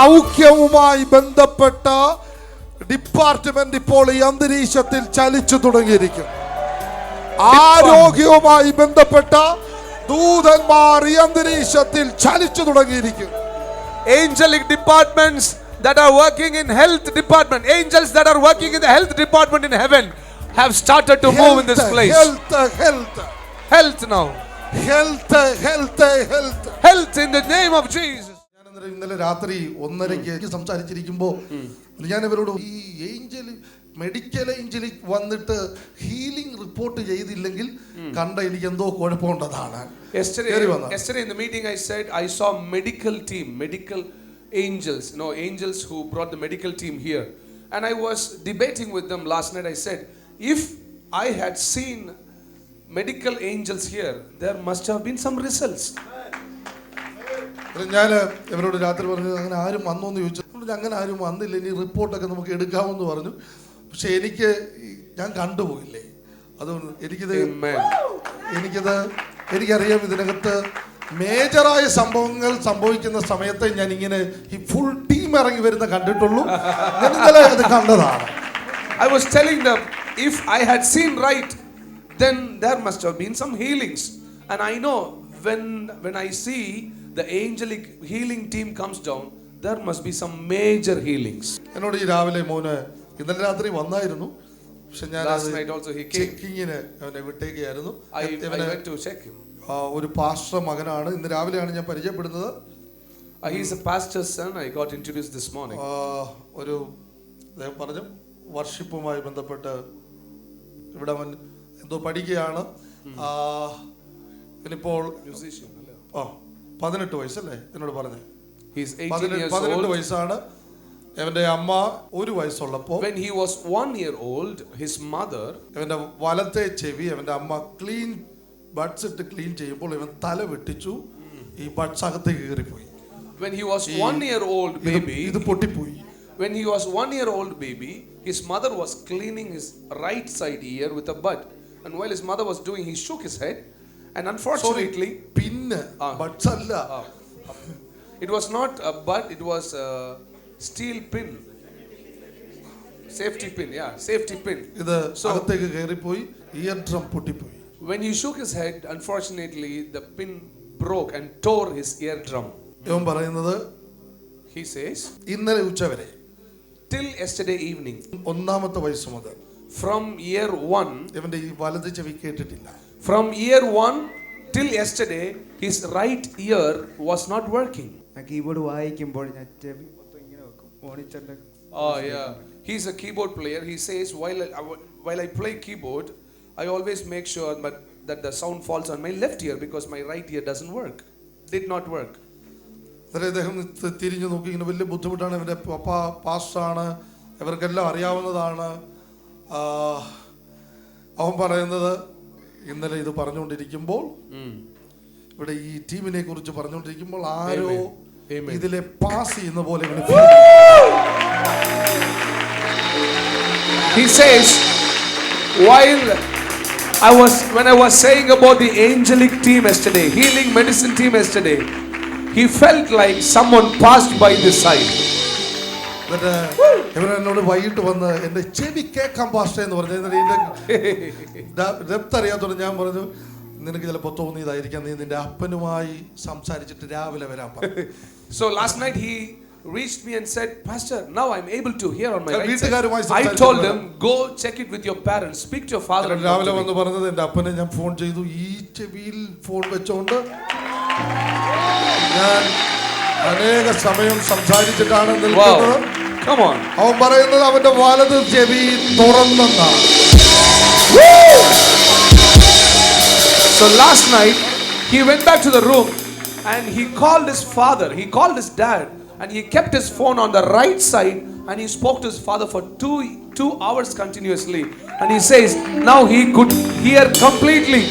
സൗഖ്യവുമായി ബന്ധപ്പെട്ട ഡിപ്പാർട്ട്മെന്റ് ഇപ്പോൾ ഈ അന്തരീക്ഷത്തിൽ ചലിച്ചു തുടങ്ങിയിരിക്കും ആരോഗ്യവുമായി ബന്ധപ്പെട്ട ദൂതന്മാർ ഈ അന്തരീക്ഷത്തിൽ ചലിച്ചു തുടങ്ങിയിരിക്കും Angelic departments that are working in health department, angels that are working in the health department in heaven have started to move in this place. health health Health now. health health health Health in the name of Jesus. ഇന്നലെ രാത്രി ഒന്നരയ്ക്ക് സംസാരിച്ചിരിക്കുമ്പോൾ ഞാൻ ഇവരോട് ഈ angel medical angel വന്നിട്ട് healing report ചെയ്തില്ലെങ്കിൽ കണ്ട എനിക്ക് എന്തോ കുഴപ്പമുണ്ടതാണ് Yesterday, in the meeting, I said I saw medical team, medical angels, no angels who brought the medical team here, and I was debating with them last night. I said, if I had seen medical angels here, there must have been some results. ഞാൻ ഇവരോട് രാത്രി പറഞ്ഞു അങ്ങനെ ആരും വന്നു എന്ന് ചോദിച്ചു അങ്ങനെ ആരും വന്നില്ല ഇനി റിപ്പോർട്ടൊക്കെ നമുക്ക് എടുക്കാമെന്ന് പറഞ്ഞു. പക്ഷെ എനിക്ക് ഞാൻ കണ്ടുപോയില്ലേ? അതുകൊണ്ട് എനിക്കിത് എനിക്കത് എനിക്കറിയാം ഇതിനകത്ത് മേജറായ സംഭവങ്ങൾ സംഭവിക്കുന്ന സമയത്ത് ഞാൻ ഇങ്ങനെ ഈ ഫുൾ ടീം ഇറങ്ങി വരുന്ന കണ്ടിട്ടുള്ളൂ. ഞാൻ ഇന്നലെ അത് കണ്ടതാണ്. I was telling them if I had seen right then there must have been some healings and I know when when I see the angelic healing team comes down, there must be some major healings. എന്നോട് ഈ രാവിലെ മോന് ഇന്നലെ രാത്രി വന്നായിരുന്നു പക്ഷെ ഞാൻ night also he came. ചെക്കിങ്ങിന് അവനെ വിട്ടേക്കായിരുന്നു ഒരു പാസ്റ്റർ മകനാണ് ഇന്ന് രാവിലെയാണ് ഞാൻ പരിചയപ്പെടുന്നത് Uh, he's a pastor's son. I got introduced this morning. ആ, ഒരു അദ്ദേഹം പറഞ്ഞു വർഷിപ്പുമായി ബന്ധപ്പെട്ട് ഇവിടെ അവൻ എന്തോ പഠിക്കുകയാണ് hello. ആ പതിനെട്ട് വയസ്സല്ലേ എന്നോട് പറഞ്ഞു He's 18 പതിനെട്ട്. വയസ്സാണ് അവന്റെ അമ്മ ഒരു വയസ്സുള്ളപ്പോൾ When he was one year old, his mother, അവന്റെ വലത്തെ ചെവി അവന്റെ അമ്മ ക്ലീൻ ബഡ്സ് ഇട്ട് ക്ലീൻ ചെയ്യുമ്പോൾ ഇവൻ തല വെട്ടിച്ചു ഈ ബഡ്സ് അകത്തേക്ക് കയറിപ്പോയി when he was one year old baby, ഇത് പൊട്ടിപ്പോയി When he was one year old baby, his mother was cleaning his right side ear with a bud. And while his mother was doing, he shook his head. And unfortunately, പിന്നെ. Buds അല്ല uh, it was not a bud, it was a steel pin. Safety pin, yeah, safety pin. ഇത് അകത്തേക്ക് കയറിപ്പോയി ear drum പൊട്ടിപ്പോയി When he shook his head, unfortunately, the pin broke and tore his eardrum. ഇവൻ പറയുന്നത് He says, ഇന്നലെ ഉച്ചവരെ till yesterday evening, ഒന്നാമത്തെ വയസ്സ് മുതൽ from year 1 ഇവന്റെ ഈ വലത് ചെവി കേട്ടിട്ടില്ല From year 1 till yesterday, his right ear was not working. ഞാൻ കീബോർഡ് വായിക്കുമ്പോൾ ഞാൻ ചെവി മൊത്തം ഇങ്ങനെ വെക്കും മോണിറ്ററിന്റെ Oh yeah, he's a keyboard player. He says while I, while I play keyboard, I always make sure that, that the sound falls on my left ear because my right ear doesn't work. Did not work. ഇദ്ദേഹം തിരിഞ്ഞു നോക്കി ഇങ്ങനെ വലിയ ബുദ്ധിമുട്ടാണ് papa പപ്പ പാസ്റ്റാണ് ഇവർക്കെല്ലാം അറിയാവുന്നതാണ് avan അവൻ പറയുന്നത് ഇന്നലെ ഇത് പറഞ്ഞുകൊണ്ടിരിക്കുമ്പോൾ ഇവിടെ ഈ ടീമിനെ കുറിച്ച് പറഞ്ഞുകൊണ്ടിരിക്കുമ്പോൾ ആരോ. ഇതിലെ പാസ് ചെയ്യുന്ന പോലെ. He says while I was when I was saying about the angelic team yesterday, healing medicine team yesterday, he felt like someone passed by this side. എന്നിട്ട് ഇവൻ എന്നോട് വൈകിട്ട് വന്ന് എന്റെ ചെവി കേൾക്കാൻ പാസ്റ്റ എന്ന് പറഞ്ഞു ഇതിന്റെ ഡെപ്ത് അറിയാത്തോണ്ട് ഞാൻ പറഞ്ഞു നിനക്ക് ചിലപ്പോൾ തോന്നിയതായിരിക്കാം നീ നിന്റെ അപ്പനുമായി സംസാരിച്ചിട്ട് രാവിലെ വരാൻ so last night he he reached me and said, Pastor, now I'm able to hear on my right side. I told him, go check it with your parents. Speak to your father. and ravala രാവിലെ ende വന്ന് പറഞ്ഞത് എന്റെ അപ്പനെ ഞാൻ phone ചെയ്തു ഈ ചെവിയിൽ phone വെച്ചോണ്ട് ഞാൻ അനേക സമയം സംസാരിച്ചിട്ടാണ് നിൽക്കുന്നത് on. അവൻ പറയുന്നത് അവന്റെ വലത് ചെവി തുറന്നെന്നാണ് So last night he went back to the room and he called his father, he called his dad, and he kept his phone on the right side and he spoke to his father for two two hours continuously. And he says now he could hear completely.